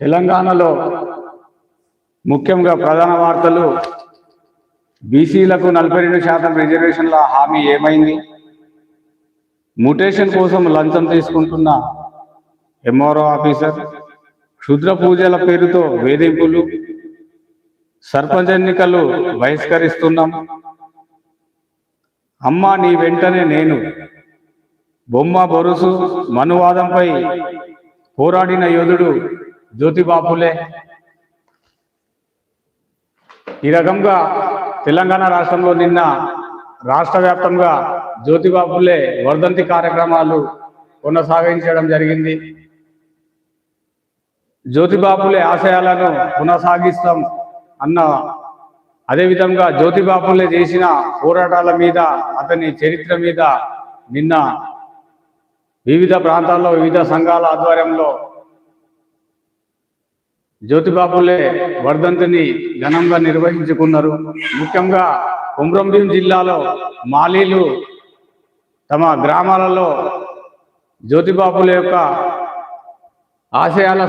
తెలంగాణలో ముఖ్యంగా ప్రధాన వార్తలు బీసీలకు నలభై రెండు శాతం రిజర్వేషన్ల హామీ ఏమైంది? మ్యుటేషన్ కోసం లంచం తీసుకుంటున్న ఎంఆర్ఓ ఆఫీసర్ క్షుద్ర పూజల పేరుతో వేధింపులు సర్పంచ్ ఎన్నికలు బహిష్కరిస్తున్నాం. అమ్మా నీ వెంటనే నేను బొమ్మ బొరుసు మనువాదంపై పోరాడిన యోధుడు జ్యోతిబాపులే ఈ రకంగా తెలంగాణ రాష్ట్రంలో నిన్న రాష్ట్ర వ్యాప్తంగా జ్యోతిబాపులే వర్ధంతి కార్యక్రమాలు కొనసాగించడం జరిగింది. జ్యోతిబాపులే ఆశయాలను కొనసాగిస్తాం అన్న అదేవిధంగా జ్యోతిబాపులే చేసిన పోరాటాల మీద అతని చరిత్ర మీద నిన్న వివిధ ప్రాంతాల్లో వివిధ సంఘాల ఆధ్వర్యంలో జ్యోతిబాపులే వర్ధంతిని ఘనంగా నిర్వహించుకున్నారు. ముఖ్యంగా కుమ్రంభీం జిల్లాలో మాలీలు తమ గ్రామాలలో జ్యోతిబాపుల యొక్క ఆశయాల